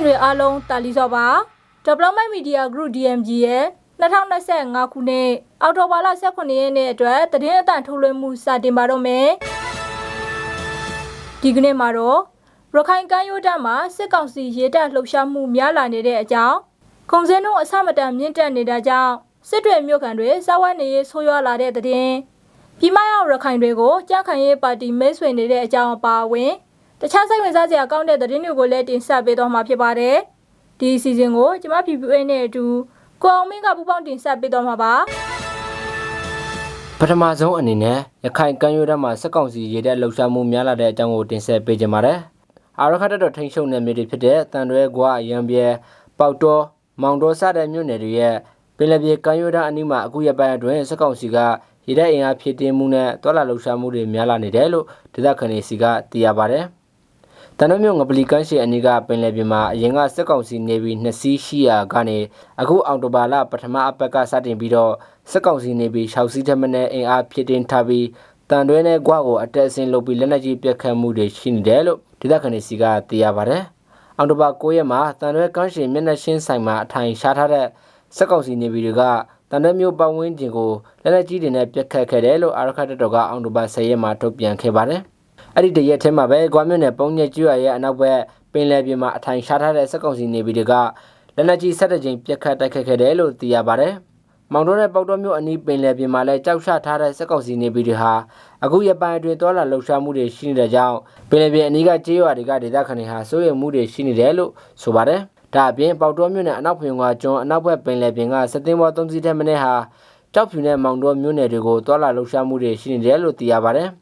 တော်တာရှင်တွေအားလုံးတာလီစောပါ Development Media Group DMG ရဲ့2025ခုနှစ်အောက်တိုဘာလ18ရက်နေ့အတွက်သတင်းအတန်ထုတ်လွှင့်မှုစတင်ပါတော့မယ်ဒီကနေ့မှာတော့ရခိုင်ကမ်းရိုးတန်းမှာစစ်ကောင်စီရေတပ်လှုပ်ရှားမှုများလာနေတဲ့အကြောင်းခုံစင်းတို့အဆမတန်မြင့်တက်နေတာကြောင့်စစ်တွေမြို့ခံတွေစားဝတ်နေရေးဆိုးရွားလာတဲ့သတင်းပြည်မရောက်ရခိုင်တွေကိုကြားခံရေးပါတီမိတ်ဆွေနေတဲ့အကြောင်းအပါအဝင် တခြားစိတ်ဝင်စားစရာကောင်းတဲ့သတင်းတွေကိုလည်းတင်ဆက်ပေးသွားမှာဖြစ်ပါတယ်။ဒီအစီအစဉ်ကိုကျမ PPA နဲ့အတူကိုအောင်မင်းကပူပေါင်းတင်ဆက်ပေးသွားမှာပါပထမဆုံးအနေနဲ့ရခိုင်ကမ်းရိုးတန်းမှာစက်ကောင်စီရေတပ်လှုပ်ရှားမှုများလာတဲ့အကြောင်းကိုတင်ဆက်ပေးကြပါမယ်။အာရခတ်တပ်တော်ထိန်းချုပ်နယ်မြေတွေဖြစ်တဲ့တန်တွဲကွာရံပြဲပေါက်တော်မောင်တော်စတဲ့မြို့နယ်တွေရဲ့ပင်လယ်ပြေကမ်းရိုးတန်းအနီးမှာအခုရက်ပိုင်းအတွင်းစက်ကောင်စီကရေတပ်အင်အားဖြည့်တင်းမှုနဲ့တွာလာလှုပ်ရှားမှုတွေများလာနေတယ်လို့ဒေသခံတွေစီကသိရပါတယ်။ တန်တော်မြို့ငပလီကန်းရှိအနီးကပင်လယ်ပြင်မှာအရင်ကစက်ကောင်စီနေပြီးနှစ်စီးရှိရာကနေအခုအောင်တိုဘာလပထမအပတ်ကစတင်ပြီးတော့စက်ကောင်စီနေပြီး6စီးထက်မနည်းအင်အားဖြည့်တင်းထားပြီးတန်တွဲနဲ့ကွာကိုအတက်အဆင်းလုပ်ပြီးလက်နက်ကြီးပြက်ခတ်မှုတွေရှိနေတယ်လို့ဒေသခံတွေစီကသိရပါတယ်။အောင်တိုဘာ9ရက်မှာတန်တွဲကန်းရှင်မျက်နှာရှင်းဆိုင်မှာအထိုင်ရှားထားတဲ့စက်ကောင်စီနေပြီးတွေကတန်တွဲမျိုးပတ်ဝန်းကျင်ကိုလက်နက်ကြီးတွေနဲ့ပြက်ခတ်ခဲ့တယ်လို့အာရခတ်တပ်တော်ကအောင်တိုဘာ10ရက်မှာထုတ်ပြန်ခဲ့ပါတယ်။ အဲ့ဒီတရက်ထဲမှာပဲကွာမြို့နယ်ပုံညက်ကျွရရဲ့အနောက်ဘက်ပင်လယ်ပြင်မှာအထိုင်ရှားထားတဲ့စက်ကောင်စီနေပြည်တော်ကလက်နက်ကြီးဆက်တဲ့ချိန်ပြက်ခတ်တိုက်ခတ်ခဲ့တယ်လို့သိရပါတယ်။မောင်တော်နဲ့ပေါက်တော်မြို့အနီးပင်လယ်ပြင်မှာလည်းကြောက်ရှထားတဲ့စက်ကောင်စီနေပြည်တော်ဟာအခုရပိုင်းအတွင်းတော်လာလှုပ်ရှားမှုတွေရှိနေတဲ့ကြောင့်ပင်လယ်ပြင်အနီးကကျေးရွာတွေကဒေသခံတွေဟာစိုးရိမ်မှုတွေရှိနေတယ်လို့ဆိုပါတယ်။ဒါအပြင်ပေါက်တော်မြို့နယ်အနောက်ဖျုံကကျွန်းအနောက်ဘက်ပင်လယ်ပြင်ကစက်တင်ဘာ3စီးထက်မင်းဟာကြောက်ဖြူနဲ့မောင်တော်မြို့နယ်တွေကိုတော်လာလှုပ်ရှားမှုတွေရှိနေတယ်လို့သိရပါတယ်။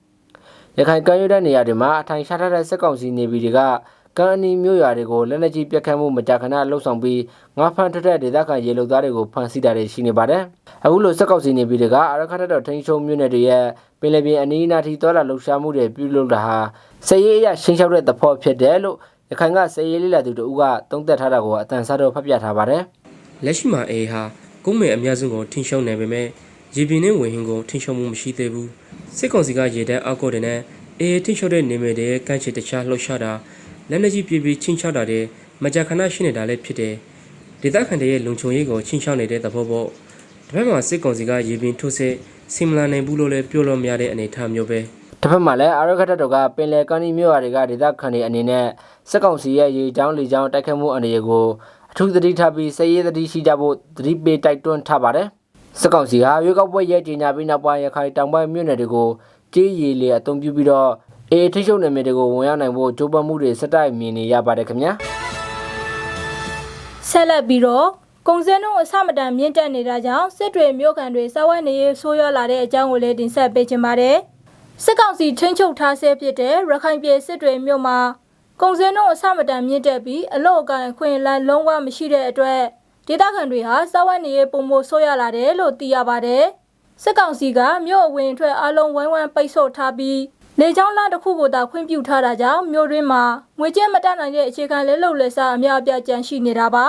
ရခိုင်ကမ်းရိုးတန်းနေရာတွေမှာအထိုင်ရှားထားတဲ့စက်ကောင်စီနေပြည်တွေကကမ်းအနီးမြို့ရွာတွေကိုလက်နက်ကြီးပြတ်ခတ်မှုမကြာခဏလှုပ်ဆောင်ပြီးငါးဖမ်းထွက်တဲ့ဒေသခံရေလုံသားတွေကိုဖမ်းဆီးတာတွေရှိနေပါတယ်။အခုလိုစက်ကောင်စီနေပြည်တွေကအရခတ်တပ်တော်ထိန်းချုပ်မြို့နယ်တွေရဲ့ပင်လယ်ပြင်အနီးအနားထိသွားလာလှုပ်ရှားမှုတွေပြုလုပ်တာဟာစည်ရေးအရရှင်းလျှောက်တဲ့သဘောဖြစ်တယ်လို့ရခိုင်ကစည်ရေးလေးလာသူတို့ကသုံးသပ်ထားတာကိုအတန်စားတော့ဖတ်ပြထားပါတယ်။လက်ရှိမှာအေဟာကုန်းမယ်အများစုကိုထိန်းချုပ်နိုင်ပေမဲ့ ရေပြင်နဲ့ဝင်ဟင်းကိုထိန်းချုပ်မှုမရှိသေးဘူးစစ်ကောင်စီကရေတပ်အောက်ကိုတည်းနဲ့အေထိန်းချုပ်တဲ့နေမြေတွေကန့်ချစ်တခြားလှုပ်ရှားတာလက်နက်ကြီးပြပြချင်းချောက်တာတွေမကြာခဏရှိနေတာလည်းဖြစ်တယ်ဒေသခံတွေရဲ့လုံခြုံရေးကိုချင်းချောက်နေတဲ့သဘောပေါ့တစ်ဖက်မှာစစ်ကောင်စီကရေပြင်ထုတ်စစ်စီမလာနိုင်ဘူးလို့လည်းပြောလို့မရတဲ့အနေအထားမျိုးပဲတစ်ဖက်မှာလည်းအာရခတ်တပ်တော်ကပင်လယ်ကမ်းနီးမြို့ရွာတွေကဒေသခံတွေအနေနဲ့စက်ကောင်စီရဲ့ရေချောင်းလေချောင်းတိုက်ခတ်မှုအနေအကိုအထူးသတိထားပြီးစည်ရေးသတိရှိကြဖို့သတိပေးတိုက်တွန်းထားပါတယ် စက်ကောင်စီဟာရွေးကောက်ပွဲရဲ့ကြီးညာပြီးနောက်ပိုင်းရခိုင်တောင်ပိုင်းမြို့နယ်တွေကိုကြေးရည်လေအုံပြုပြီးတော့အေးထိချုပ်နယ်မြေတွေကိုဝင်ရောက်နိုင်ဖို့ကြိုးပမ်းမှုတွေစက်တိုက်မြင်နေရပါတယ်ခင်ဗျာ။ဆက်လက်ပြီးတော့ကုံစင်းတို့အဆမတန်မြင့်တက်နေတာကြောင့်စစ်တွေမြို့ခံတွေစားဝတ်နေရေးဆိုးရွားလာတဲ့အကြောင်းကိုလည်းတင်ဆက်ပေးချင်ပါတယ်။စစ်ကောင်စီထိန်းချုပ်ထားဆဲဖြစ်တဲ့ရခိုင်ပြည်စစ်တွေမြို့မှာကုံစင်းတို့အဆမတန်မြင့်တက်ပြီးအလို့အကန်ခွင့်လန်းလုံးဝမရှိတဲ့အတွက် ဒေသခံတွေဟာစားဝတ်နေရေးပုံမိုဆိုးရွားလာတယ်လို့သိရပါတယ်။စစ်ကောင်စီကမြို့အဝင်အထွက်အလုံးဝိုင်းဝန်းပိတ်ဆို့ထားပြီးလေကြောင်းလမ်းတစ်ခုကိုသာခွင့်ပြုထားတာကြောင့်မြို့တွင်းမှာငွေကြေးမတတ်နိုင်တဲ့အခြေခံလက်လုံလက်စားအများအပြားကျန်ရှိနေတာပါ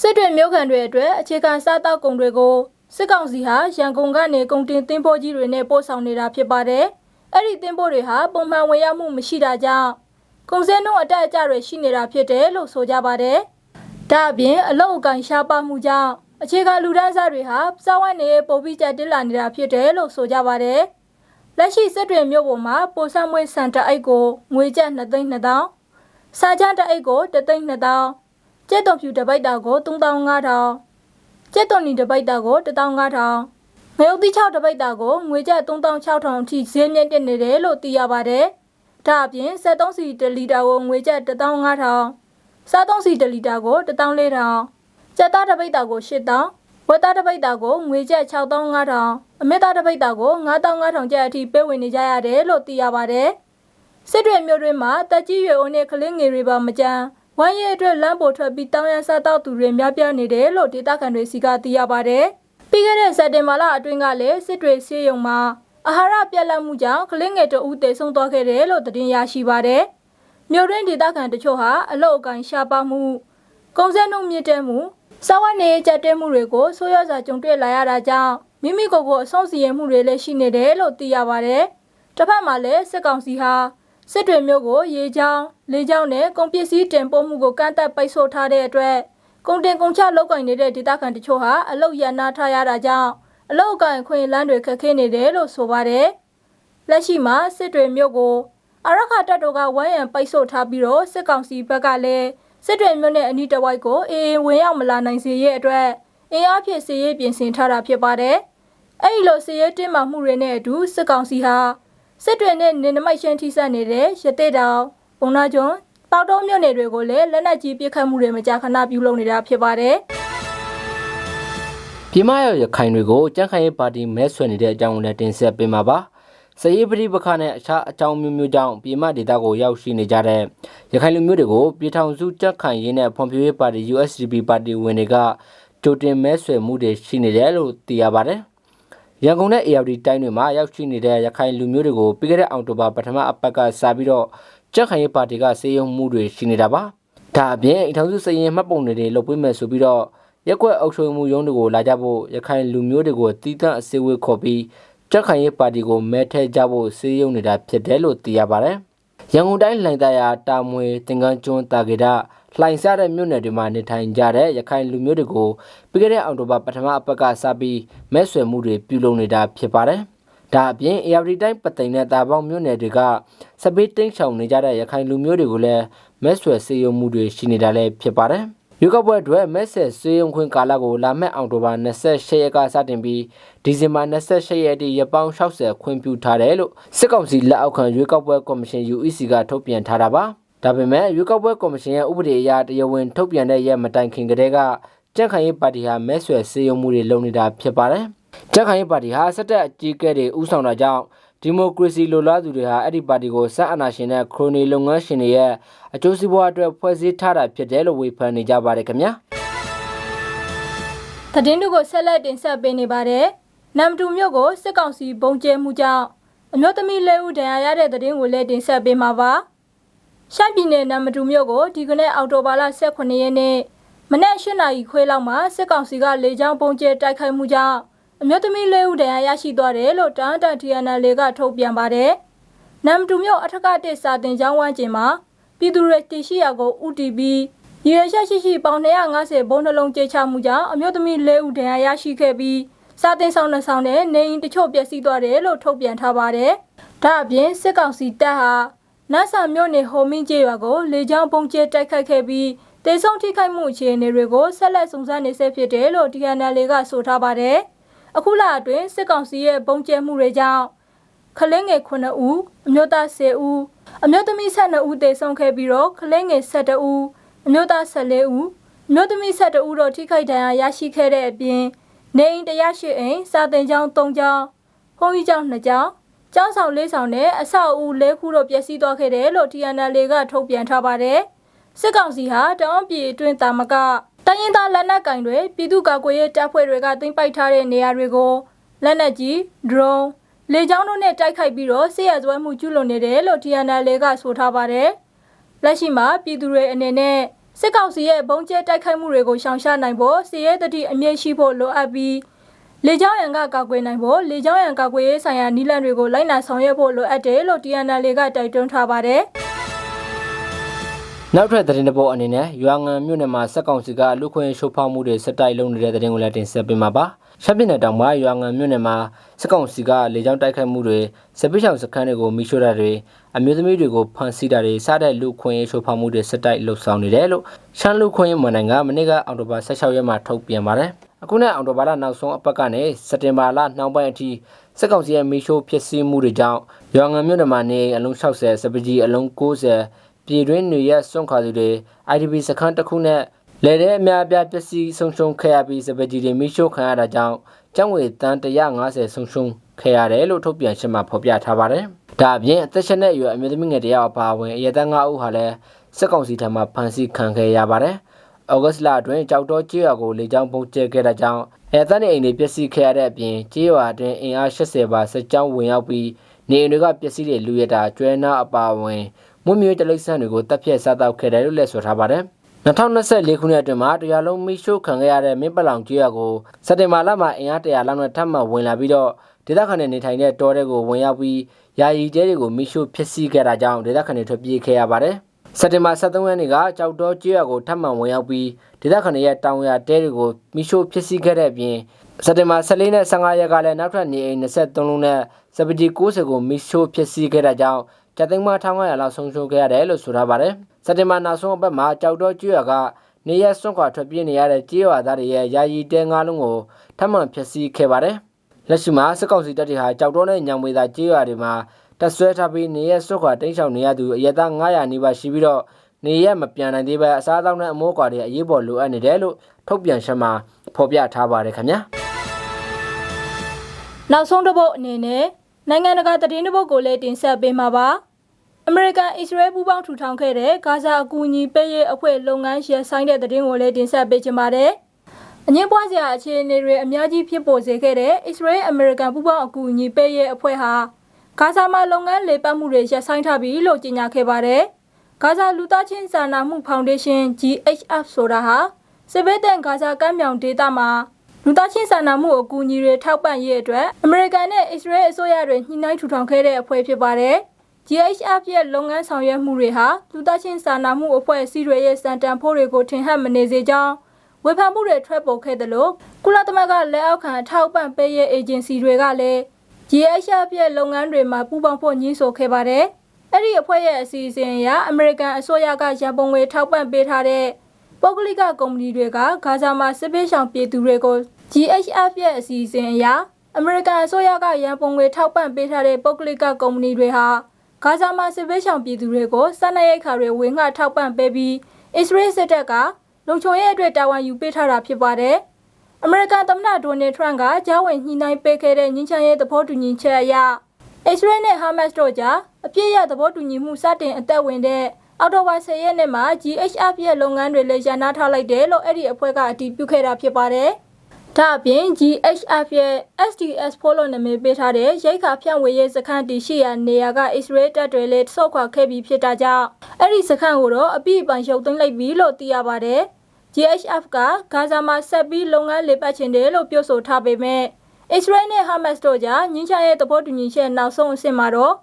စစ်တွေမြို့ခံတွေအတွက်အခြေခံစားတောက်ကုန်တွေကိုစစ်ကောင်စီဟာရန်ကုန်ကနေကုန်တင်သင်းပိုးကြီးတွေနဲ့ပို့ဆောင်နေတာဖြစ်ပါတယ်အဲ့ဒီသင်းပိုးတွေဟာပုံမှန်ဝင်ရောက်မှုမရှိတာကြောင့်ကုန်စည်နှုန်းအတက်အကျတွေရှိနေတာဖြစ်တယ်လို့ဆိုကြပါတယ် ဒါအပြင်အလုတ်အကန်ရှားပါမှုကြောင့်အခြေခံလူဒန်းစားတွေဟာစောင်းဝတ်နေပုံပြီးကျတက်လာနေတာဖြစ်တယ်လို့ဆိုကြပါတယ်လက်ရှိစစ်တွေမြို့ပေါ်မှာပိုဆံမွေးစံတအိတ်ကိုငွေကျပ်2သိန်း2000စာချမ်းတအိတ်ကို3သိန်း2000ကျက်တော်ဖြူတပိုက်တာကို3500ကျက်တော်နီတပိုက်တာကို15000ငရုတ်တိ6တပိုက်တာကိုငွေကျပ်3600အထိဈေးမြင့်တက်နေတယ်လို့သိရပါတယ်ဒါအပြင်73စီ1လီတာကိုငွေကျပ်15000 စားသုံးစီ1လီတာကို14000ကျက်သားတပိတ်တာကို8000ဝက်သားတပိတ်တာကိုငွေကျပ်6500အမေသားတပိတ်တာကို9500ကျပ်အထိပေးဝင်နေကြရတယ်လို့သိရပါတယ်စစ်တွေမျိုးတွေမှာတက်ကြီးရွယ်အိုနဲ့ကလေးငယ်တွေပါမကြမ်းဝမ်းရည်အတွက်လမ်းပေါ်ထွက်ပြီးတောင်းရစားတောက်သူတွေများပြားနေတယ်လို့ဒေသခံတွေစီကသိရပါတယ်ပြီးခဲ့တဲ့စက်တင်ဘာလအတွင်းကလည်းစစ်တွေဆေးရုံမှာအာဟာရပြက်လက်မှုကြောင့်ကလေးငယ်တအူးသေဆုံးသွားခဲ့တယ်လို့သတင်းရရှိပါတယ် မြို့ရင်းဒေသခံတချို့ဟာအလုတ်အကန်ရှားပါမှုကုန်စည်နှုန်းမြင့်တက်မှုစားဝတ်နေရေးကြက်တဲမှုတွေကိုဆိုးရွားစွာကြုံတွေ့လာရတာကြောင့်မိမိကိုယ်ကိုအဆုံးစီရင်မှုတွေလည်းရှိနေတယ်လို့သိရပါတယ်။တစ်ဖက်မှာလည်းစစ်ကောင်စီဟာစစ်တွေမြို့ကိုရေချောင်းလေချောင်းနဲ့ကုန်ပစ္စည်းတင်ပို့မှုကိုကန့်သက်ပိတ်ဆို့ထားတဲ့အတွက်ကုန်တင်ကုန်ချလောက်ကင်နေတဲ့ဒေသခံတချို့ဟာအလုတ်ရနာထားရတာကြောင့်အလုတ်အကင်ခွင့်လန်းတွေခက်ခဲနေတယ်လို့ဆိုပါတယ်။လက်ရှိမှာစစ်တွေမြို့ကို အရခတပ်တော်ကဝိုင်းရန်ပိတ်ဆို့ထားပြီးတော့စစ်ကောင်စီဘက်ကလည်းစစ်တွေမြို့နယ်အနီးတစ်ဝိုက်ကိုအေးအေးဝင်ရောက်မလာနိုင်စေရဲ့အတွက်အင်အားဖြည့်စေရေးပြင်ဆင်ထားတာဖြစ်ပါတယ်။အဲ့ဒီလိုစေရေးတင်းမာမှုတွေနဲ့အတူစစ်ကောင်စီဟာစစ်တွေနဲ့နေနမိုက်ရှင်းထိစပ်နေတဲ့ရတဲ့တောင်ပုံနာကျွန်းတောက်တုံးမြို့နယ်တွေကိုလည်းလက်နက်ကြီးပစ်ခတ်မှုတွေမကြာခဏပြုလုပ်နေတာဖြစ်ပါတယ်။ပြည်မရောရခိုင်တွေကိုကြန့်ခိုင်ရေးပါတီမဲဆွယ်နေတဲ့အကြောင်းကိုလည်းတင်ဆက်ပေးမှာပါ စရေးပရိပခနဲ့အခြားအကြောင်းမျိုးမျိုးကြောင့်ပြည်မဒေသကိုရောက်ရှိနေကြတဲ့ရခိုင်လူမျိုးတွေကိုပြည်ထောင်စုကြန့်ခိုင်ရေးနဲ့ဖွံ့ဖြိုးရေးပါတီ USDP ပါတီဝင်တွေကကြိုတင်မဲဆွယ်မှုတွေရှိနေတယ်လို့သိရပါတယ်ရန်ကုန်နဲ့ ARD တိုင်းတွေမှာရောက်ရှိနေတဲ့ရခိုင်လူမျိုးတွေကိုပြီးခဲ့တဲ့အောက်တိုဘာပထမအပတ်ကစပြီးတော့ကြက်ခိုင်ရေးပါတီကစေယုံမှုတွေရှိနေတာပါ။ဒါအပြင်အထောင်စုစရင်မှတ်ပုံတွေတွေလုပ်ပေးမယ်ဆိုပြီးတော့ရက်ကွက်အုပ်ချုပ်မှုရုံးတွေကိုလာကြဖို့ရခိုင်လူမျိုးတွေကိုတီးတန့်အစည်းအဝေးခေါ်ပြီး ကြက်ခိုင်ရေးပါတီကိုမဲထဲကြဖို့စေယုံနေတာဖြစ်တယ်လို့သိရပါတယ်။ရန်ကုန်တိုင်းလှိုင်သာယာတာမွေတင်ကန်းကျွန်းတာဂေဒလှိုင်စားတဲ့မြို့နယ်တွေမှာနေထိုင်ကြတဲ့ရခိုင်လူမျိုးတွေကိုပြီးခဲ့တဲ့အောက်တိုဘာပထမအပတ်ကစပြီးမဲဆွယ်မှုတွေပြုလုပ်နေတာဖြစ်ပါတယ်။ဒါအပြင် ARD တိုင်းပသိမ်နဲ့တာပေါင်းမြို့နယ်တွေကစပိတ်တိန့်ချောင်နေကြတဲ့ရခိုင်လူမျိုးတွေကိုလည်းမဲဆွယ်စေယုံမှုတွေရှိနေတာလည်းဖြစ်ပါတယ်။ ရွေးကောက်ပွဲအတွက်မဲဆယ်စေယုံခွင့်ကာလကိုလာမယ့်အောက်တိုဘာ28ရက်ကစတင်ပြီးဒီဇင်ဘာ28ရက်ထိရက်ပေါင်း60ခွင့်ပြုထားတယ်လို့စစ်ကောင်စီလက်အောက်ခံရွေးကောက်ပွဲကော်မရှင် UEC ကထုတ်ပြန်ထားတာပါ။ဒါပေမဲ့ရွေးကောက်ပွဲကော်မရှင်ရဲ့ဥပဒေအရတရားဝင်ထုတ်ပြန်တဲ့ရက်မတိုင်ခင်ကတည်းကကြန့်ခိုင်ရေးပါတီဟာမဲဆွယ်စေယုံမှုတွေလုပ်နေတာဖြစ်ပါတယ်။ကြန့်ခိုင်ရေးပါတီဟာစက်တက်အကြီးအကဲတွေဥဆောင်တာကြောင့် ဒီမိုကရေစီလိုလားသူတွေဟာအဲ့ဒီပါတီကိုစက်အာဏာရှင်နဲ့ခရိုနီလုပ်ငန်းရှင်တွေရဲ့အကျိုးစီးပွားအတွက်ဖွဲ့စည်းထားတာဖြစ်တယ်လို့ဝေဖန်နေကြပါတယ်ခင်ဗျာ။သတင်းတို့ကိုဆက်လက်တင်ဆက်ပေးနေပါတယ်။နမ်တူမြို့ကိုစစ်ကောင်စီဘုံကျဲမှုကြောင့်အမျိုးသမီးလေးဦးဒဏ်ရာရတဲ့သတင်းကိုလည်းတင်ဆက်ပေးမှာပါ။ရှမ်းပြည်နယ်နမ်တူမြို့ကိုဒီကနေ့အောက်တိုဘာလ18ရက်နေ့မနက်၈နာရီခွဲလောက်မှာစစ်ကောင်စီကလေကြောင်းပုံကျဲတိုက်ခိုက်မှုကြောင့် အမျိုးသမီးလေးဦးဒဏ်ရာရရှိသွားတယ်လို့တန်တန် TNL ကထုတ်ပြန်ပါတယ်။နမ်တူမြို့အထက်ကတစ်စာတင်ကျောင်းဝန်းကျင်မှာပြည်သူတွေတည်ရှိရာကို UTB ရည်ရွယ်ချက်ရှိရှိပေါင်250ဘုံနှလုံးကျချမှုကြောင့်အမျိုးသမီး၄ဦးဒဏ်ရာရရှိခဲ့ပြီးစာတင်ဆောင်နှဆောင်နဲ့နေအိမ်တချို့ပျက်စီးသွားတယ်လို့ထုတ်ပြန်ထားပါတယ်။ဒါအပြင်စစ်ကောင်စီတပ်ဟာနတ်ဆာမြို့နယ်ဟိုမင်းကျေးရွာကိုလေကြောင်းပုံကျဲတိုက်ခိုက်ခဲ့ပြီးတေဆုံးထိခိုက်မှုအခြေအနေတွေကိုဆက်လက်စုံစမ်းနေဆဲဖြစ်တယ်လို့ TNL ကဆိုထားပါတယ်။ အခုလအတွင်းစစ်ကောင်စီရဲ့ပုံကျဲမှုတွေကြောင့်ခလင်းငယ်9ဦးအမျိုးသား10ဦးအမျိုးသမီး12ဦးတေဆုံးခဲ့ပြီးတော့ခလင်းငယ်12ဦးအမျိုးသား14ဦးအမျိုးသမီး12ဦးတို့ထိခိုက်ဒဏ်ရာရရှိခဲ့တဲ့အပြင်နေအိမ်108အိမ်စာတင်ကျောင်း3ကျောင်းဘုန်းကြီးကျောင်း2ကျောင်းကျောင်းဆောင်၄ဆောင်နဲ့အဆောက်အဦ၄ခုတို့ပျက်စီးသွားခဲ့တယ်လို့ TNL ကထုတ်ပြန်ထားပါတယ်စစ်ကောင်စီဟာတောင်ပြည်အတွင်းတာမက တိုင်းရင်းသားလက်နက်ကင်တွေပြည်သူ့ကာကွယ်ရေးတပ်ဖွဲ့တွေကတင်ပိုက်ထားတဲ့နေရာတွေကိုလက်နက်ကြီး drone လေကြောင်းတို့နဲ့တိုက်ခိုက်ပြီးတော့စစ်ရဇွဲမှုကျူးလွန်နေတယ်လို့ TNL ကဆိုထားပါတယ်။လက်ရှိမှာပြည်သူတွေအနေနဲ့စစ်ကောင်စီရဲ့ဘုံကျဲတိုက်ခိုက်မှုတွေကိုရှောင်ရှားနိုင်ဖို့စီရဲတတိအမြင့်ရှိဖို့လိုအပ်ပြီးလေကြောင်းရန်ကကာကွယ်နိုင်ဖို့လေကြောင်းရန်ကာကွယ်ရေးဆိုင်ရာနည်းလမ်းတွေကိုလိုက်နာဆောင်ရွက်ဖို့လိုအပ်တယ်လို့ TNL ကတိုက်တွန်းထားပါတယ်။ နောက်ထပ်သတင်းတစ်ပုဒ်အနေနဲ့ရွာငံမြို့နယ်မှာစက်ကောင်စီကလူခွင့်ရှိုးဖောက်မှုတွေစက်တိုက်လုပ်နေတဲ့သတင်းကိုလည်းတင်ဆက်ပေးမှာပါ။ရှမ်းပြည်နယ်တောင်ပိုင်းရွာငံမြို့နယ်မှာစက်ကောင်စီကလေကြောင်းတိုက်ခိုက်မှုတွေစစ်ပိဆောင်စခန်းတွေကိုမိရှို့တာတွေအမျိုးသမီးတွေကိုဖမ်းဆီးတာတွေစတဲ့လူခွင့်ရှိုးဖောက်မှုတွေစက်တိုက်လှုပ်ဆောင်နေတယ်လို့ရှမ်းလူခွင့်မန်နိုင်ငံမနေ့ကအောက်တိုဘာ16ရက်မှာထုတ်ပြန်ပါတယ်။အခုနဲ့အောက်တိုဘာလနောက်ဆုံးအပတ်ကနေစက်တင်ဘာလနှောင်းပိုင်းအထိစက်ကောင်စီရဲ့မိရှို့ဖြစ်စည်းမှုတွေကြောင့်ရွာငံမြို့နယ်မှာနေအလုံး60စပကြီးအလုံး90 ပြည်တွင်းနေရစွန့်ခါသူတွေ IDP စခန်းတစ်ခုနဲ့လေတဲ့အများအပြားပျက်စီးဆုံးရှုံးခဲ့ရပြီးစပကြီးတွေမိရှို့ခံရတာကြောင့်ကျောင်းဝေတန်း150ဆုံးရှုံးခဲ့ရတယ်လို့ထုတ်ပြန်ချက်မှာဖော်ပြထားပါတယ်။ဒါအပြင်အသက်ရှင်တဲ့အရွယ်အမျိုးသမီးငယ်တယောက်အပါအဝင်အရတန်း9ဦးဟာလည်းစက်ကောင်စီထံမှဖမ်းဆီးခံခဲ့ရပါတယ်။ဩဂတ်စ်လအတွင်းကြောက်တော့ကြေးရွာကိုလေကြောင်းပုံကျဲခဲ့တဲ့ကြောင့်အဲတန်းနေအိမ်တွေပျက်စီးခဲ့ရတဲ့အပြင်ကြေးရွာအတွင်းအင်အား80ပါစက်ကြောင်းဝင်ရောက်ပြီးနေအိမ်တွေကပျက်စီးတဲ့လူရတာကျွဲနာအပါအဝင် မွမြေတလိษံတွေကိုတပ်ဖြတ်စားတောက်ခဲ့တယ်လို့လည်းဆိုထားပါတယ်။2024ခုနှစ်အတွင်းမှာတရားလုံးမိရှို့ခံခဲ့ရတဲ့မင်းပလောင်ကျွော်ကိုစက်တင်ဘာလမှာအင်အား100လောက်နဲ့ထပ်မံဝင်လာပြီးတော့ဒေသခံတွေနေထိုင်တဲ့တောတွေကိုဝင်ရောက်ပြီးယာယီတဲတွေကိုမိရှို့ဖျက်ဆီးခဲ့တာကြောင့်ဒေသခံတွေထွက်ပြေးခဲ့ရပါတယ်စက်တင်ဘာ23ရက်နေ့ကကြောက်တော်ကျေးရွာကိုထပ်မံဝင်ရောက်ပြီးဒေသခံတွေရဲ့တောင်ယာတဲတွေကိုမိရှို့ဖျက်ဆီးခဲ့တဲ့အပြင်စက်တင်ဘာ14နဲ့15ရက်ကလည်းနောက်ထပ်နေအိမ်23လုံးနဲ့စပတီ90ကိုမိရှို့ဖျက်ဆီးခဲ့တာကြောင့် ကျသိန်းမ1500လောက်ဆုံးရှုံးခဲ့ရတယ်လို့ဆိုထားပါတယ်စက်တင်ဘာနောက်ဆုံးအပတ်မှာကြောက်တော်ကျေးရွာကနေရက်စွန့်ခွာထွက်ပြေးနေရတဲ့ကျေးရွာသားတွေရဲ့ယာယီတဲငါးလုံးကိုထပ်မံဖျက်ဆီးခဲ့ပါတယ်လက်ရှိမှာစစ်ကောင်စီတပ်တွေဟာကြောက်တော်နဲ့ညောင်မေသာကျေးရွာတွေမှာတပ်ဆွဲထားပြီးနေရက်စွန့်ခွာတိမ်းရှောင်နေရသူအရက်သား900နီးပါးရှိပြီးတော့နေရက်မပြန်နိုင်သေးပဲအစားအသောက်နဲ့အမိုးအကွာတွေအရေးပေါ်လိုအပ်နေတယ်လို့ထုတ်ပြန်ချက်မှာဖော်ပြထားပါတယ်ခင်ဗျာနောက်ဆုံးတစ်ပုတ်အနေနဲ့နိုင်ငံတကာသတင်းတစ်ပုတ်ကိုလည်းတင်ဆက်ပေးမှာပါ အမေရိကန်အစ္စရေးပူးပေါင်းထူထောင်ခဲ့တဲ့ဂါဇာအကူအညီပေးရေးအဖွဲ့လုပ်ငန်းရပ်ဆိုင်တဲ့သတင်းကိုလည်းတင်ဆက်ပေးချင်ပါတယ်အငင်းပွားစရာအခြေအနေတွေအများကြီးဖြစ်ပေါ်စေခဲ့တဲ့အစ္စရေးအမေရိကန်ပူးပေါင်းအကူအညီပေးရေးအဖွဲ့ဟာဂါဇာမှာလုပ်ငန်းလေပတ်မှုတွေရပ်ဆိုင်းထားပြီလို့ကြေညာခဲ့ပါတယ်ဂါဇာလူသားချင်းစာနာမှုဖောင်ဒေးရှင်း GHF ဆိုတာဟာစစ်ဘေးတန်ဂါဇာကမ်းမြောင်ဒေသမှာလူသားချင်းစာနာမှုအကူအညီတွေထောက်ပံ့ရေးအတွက်အမေရိကန်နဲ့အစ္စရေးအစိုးရတွေညှိနှိုင်းထူထောင်ခဲ့တဲ့အဖွဲ့ဖြစ်ပါတယ်။ GHF ရဲ့လုပ်ငန်းဆောင်ရွက်မှုတွေဟာလူသားချင်းစာနာမှုအဖွဲ့အစည်းတွေရဲ့စံတန်ဖိုးတွေကိုထင်ဟပ်မနေစေကြောင်းဝေဖန်မှုတွေထွက်ပေါ်ခဲ့သလိုကုလသမဂ္ဂလက်အောက်ခံထောက်ပံ့ပေးရေးအေဂျင်စီတွေကလည်း GHF ရဲ့လုပ်ငန်းတွေမှာပူးပေါင်းဖို့ညှိဆိုခဲ့ပါတယ်။အဲ့ဒီအဖွဲ့ရဲ့အစီအစဉ်အရအမေရိကန်အစိုးရကရန်ပုံငွေထောက်ပံ့ပေးထားတဲ့ပုဂ္ဂလိကကုမ္ပဏီတွေကဂါဇာမှာစစ်ပေးဆောင်ပြည်သူတွေကို GHF ရဲ့အစီအစဉ်အရအမေရိကန်အစိုးရကရန်ပုံငွေထောက်ပံ့ပေးထားတဲ့ပုဂ္ဂလိကကုမ္ပဏီတွေဟာ ဂါဇာမှာစစ်ပေးဆောင်ပြည်သူတွေကိုစနစ်ရိတ်ခါတွေဝင်ငှထောက်ပံ့ပေးပြီးအစ္စရေးစစ်တပ်ကလုံခြုံရေးအတွက်တာဝန်ယူပေးထားတာဖြစ်ပါတယ်။အမေရိကန်သမ္မတဒေါ်နယ်ထရန့်ကကြားဝင်ညှိနှိုင်းပေးခဲ့တဲ့ညှဉ်းချမ်းရေးသဘောတူညီချက်အရအစ္စရေးနဲ့ဟာမတ်စ်တို့ကြားအပြည့်ရသဘောတူညီမှုစတင်အသက်ဝင်တဲ့အောက်တိုဘာ10ရက်နေ့မှာ GHF ရဲ့လုပ်ငန်းတွေလည်းရန်နာထားလိုက်တယ်လို့အဲ့ဒီအဖွဲ့ကအတည်ပြုခဲ့တာဖြစ်ပါတယ်။ ဒါအပြင် GHF ရဲ့ SDS ဖိုးလို့နာမည်ပေးထားတဲ့ရိတ်ခါဖြန့်ဝေရေးစခန်းတည်ရှိရာနေရာကအစ္စရေးတပ်တွေလည်းဆော့ခွာခဲ့ပြီးဖြစ်တာကြောင့်အဲ့ဒီစခန်းကိုတော့အပြည့်အပိုင်ရုပ်သိမ်းလိုက်ပြီလို့သိရပါတယ်။ GHF ကဂါဇာမှာဆက်ပြီးလုပ်ငန်းလေပတ်ချင်တယ်လို့ပြောဆိုထားပေမဲ့အစ္စရေးနဲ့ဟာမတ်စ်တို့ကြားညှဉ်းချရဲ့သဘောတူညီချက်နောက်ဆုံးအဆင့်မှာတော့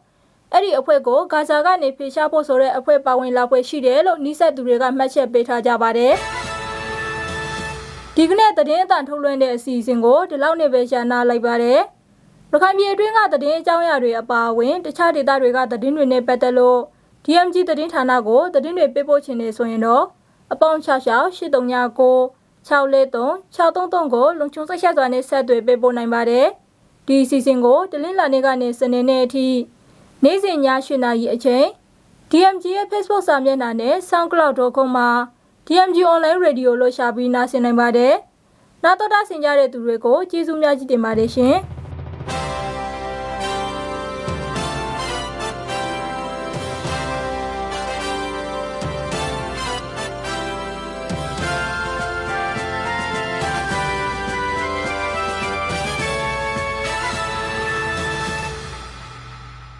အဲ့ဒီအဖွဲ့ကိုဂါဇာကနေဖေရှားဖို့ဆိုတဲ့အဖွဲ့ပါဝင်လာပွဲရှိတယ်လို့နှိစက်သူတွေကမှတ်ချက်ပေးထားကြပါတယ် ဒီကနေ့သတင်းအတန်ထုတ်လွှင့်တဲ့အစီအစဉ်ကိုဒီလောက်နေပဲရှာနာလိုက်ပါတယ်ရခိုင်ပြည်အတွင်းကသတင်းအကြောင်းအရာတွေအပါအဝင်တခြားဒေသတွေကသတင်းတွေနဲ့ပတ်သက်လို့ DMG သတင်းဌာနကိုသတင်းတွေပေးပို့ချင်နေဆိုရင်တော့အပေါင်း66 839 643 633ကိုလုံချုံစိတ်ဆက်စွာနဲ့ဆက်သွယ်ပေးပို့နိုင်ပါတယ်။ဒီအစီအစဉ်ကိုတလင်းလာနေကနေစနေနေ့အထိနေ့စဉ်ည8:00နာရီအချိန် DMG ရဲ့ Facebook စာမျက်နှာနဲ့ soundcloud.com မှာ DMG online radio လို့ရှာပြီးနားဆင်နိုင်ပါတယ်။နောက်တော့တာဆင်ကြတဲ့သူတွေကိုကျေးဇူးများကြီးတင်ပါတယ်ရှင်။